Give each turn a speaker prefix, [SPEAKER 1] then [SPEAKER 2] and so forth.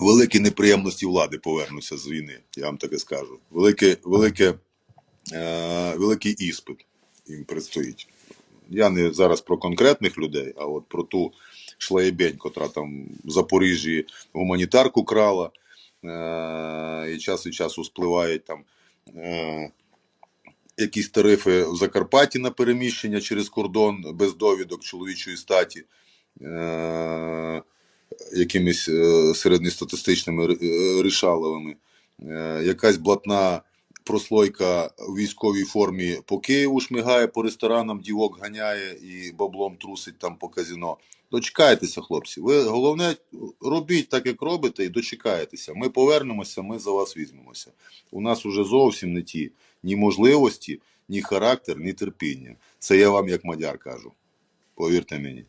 [SPEAKER 1] великі неприємності влади повернуться з війни, я вам таке скажу. Велике, велике, е, великий іспит їм предстоїть. Я не зараз про конкретних людей, а от про ту шлаєбень, котра там в Запоріжжі гуманітарку крала, е, і час від часу спливають там е, якісь тарифи в Закарпатті на переміщення через кордон без довідок чоловічої статі. Е, якимись е, середньостатистичними е, рішаловими. Е, якась блатна прослойка у військовій формі по Києву шмигає, по ресторанам дівок ганяє і баблом трусить там по казіно. Дочекайтеся, хлопці. Ви головне робіть так, як робите, і дочекаєтеся. Ми повернемося, ми за вас візьмемося. У нас уже зовсім не ті ні можливості, ні характер, ні терпіння. Це я вам як мадяр кажу. Повірте мені.